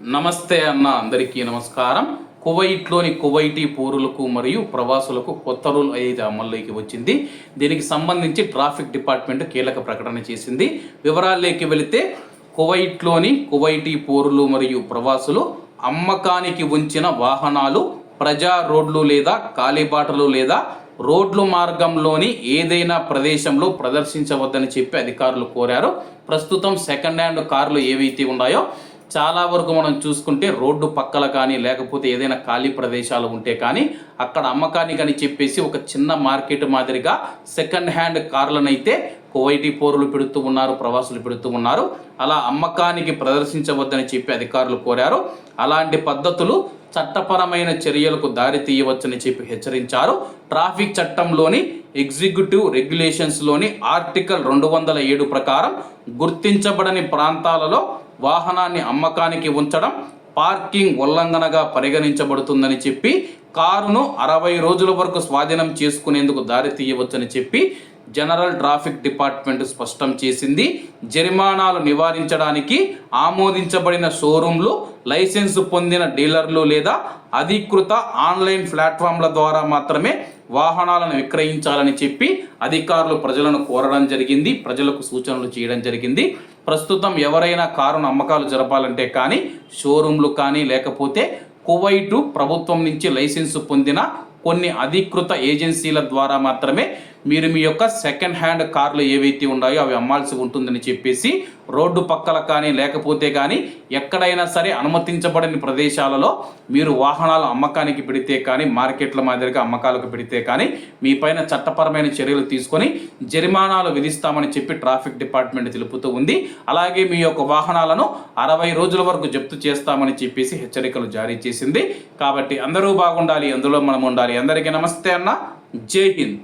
నమస్తే అన్న అందరికీ నమస్కారం. కువైట్లోని కువైటీ పౌరులకు మరియు ప్రవాసులకు కొత్త రూల్ అయితే అమల్లోకి వచ్చింది. దీనికి సంబంధించి ట్రాఫిక్ డిపార్ట్మెంట్ కీలక ప్రకటన చేసింది. వివరాల్లోకి వెళితే కువైట్లోని కువైటీ పౌరులు మరియు ప్రవాసులు అమ్మకానికి ఉంచిన వాహనాలు ప్రజా రోడ్లు లేదా కాలిబాటలు లేదా రోడ్లు మార్గంలోని ఏదైనా ప్రదేశంలో ప్రదర్శించవద్దని చెప్పి అధికారులు కోరారు. ప్రస్తుతం సెకండ్ హ్యాండ్ కార్లు ఏవైతే ఉన్నాయో చాలా వరకు మనం చూసుకుంటే రోడ్డు పక్కల కానీ లేకపోతే ఏదైనా ఖాళీ ప్రదేశాలు ఉంటే కానీ అక్కడ అమ్మకానికి అని చెప్పేసి ఒక చిన్న మార్కెట్ మాదిరిగా సెకండ్ హ్యాండ్ కార్లనైతే కువైటీ పోరులు పెడుతూ ఉన్నారు ప్రవాసులు పెడుతూ ఉన్నారు. అలా అమ్మకానికి ప్రదర్శించవద్దని చెప్పి అధికారులు కోరారు. అలాంటి పద్ధతులు చట్టపరమైన చర్యలకు దారి తీయవచ్చని చెప్పి హెచ్చరించారు. ట్రాఫిక్ చట్టంలోని ఎగ్జిక్యూటివ్ రెగ్యులేషన్స్లోని ఆర్టికల్ రెండు వందల ఏడు ప్రకారం గుర్తించబడని ప్రాంతాలలో వాహనాన్ని అమ్మకానికి ఉంచడం పార్కింగ్ ఉల్లంఘనగా పరిగణించబడుతుందని చెప్పి కారును అరవై రోజుల వరకు స్వాధీనం చేసుకునేందుకు దారి తీయవచ్చని చెప్పి జనరల్ ట్రాఫిక్ డిపార్ట్మెంట్ స్పష్టం చేసింది. జరిమానాలు నివారించడానికి ఆమోదించబడిన షోరూంలు లైసెన్స్ పొందిన డీలర్లు లేదా అధికృత ఆన్లైన్ ప్లాట్ఫామ్ల ద్వారా మాత్రమే వాహనాలను విక్రయించాలని చెప్పి అధికారులు ప్రజలను కోరడం జరిగింది. ప్రజలకు సూచనలు చేయడం జరిగింది. ప్రస్తుతం ఎవరైనా కారును అమ్మకాలు జరపాలంటే కానీ షోరూంలు కానీ లేకపోతే కువైటు ప్రభుత్వం నుంచి లైసెన్స్ పొందిన కొన్ని అధికృత ఏజెన్సీల ద్వారా మాత్రమే మీరు మీ యొక్క సెకండ్ హ్యాండ్ కార్లు ఏవైతే ఉన్నాయో అవి అమ్మాల్సి ఉంటుందని చెప్పేసి రోడ్డు పక్కల కానీ లేకపోతే కానీ ఎక్కడైనా సరే అనుమతించబడని ప్రదేశాలలో మీరు వాహనాలు అమ్మకానికి పెడితే కానీ మార్కెట్ల మాదిరిగా అమ్మకాలకు పెడితే కానీ మీ పైన చట్టపరమైన చర్యలు తీసుకొని జరిమానాలు విధిస్తామని చెప్పి ట్రాఫిక్ డిపార్ట్మెంట్ తెలుపుతూ ఉంది. అలాగే మీ యొక్క వాహనాలను అరవై రోజుల వరకు జప్తు చేస్తామని చెప్పేసి హెచ్చరికలు జారీ చేసింది. కాబట్టి అందరూ బాగుండాలి అందులో మనం ఉండాలి. అందరికీ నమస్తే అన్న. జై హింద్.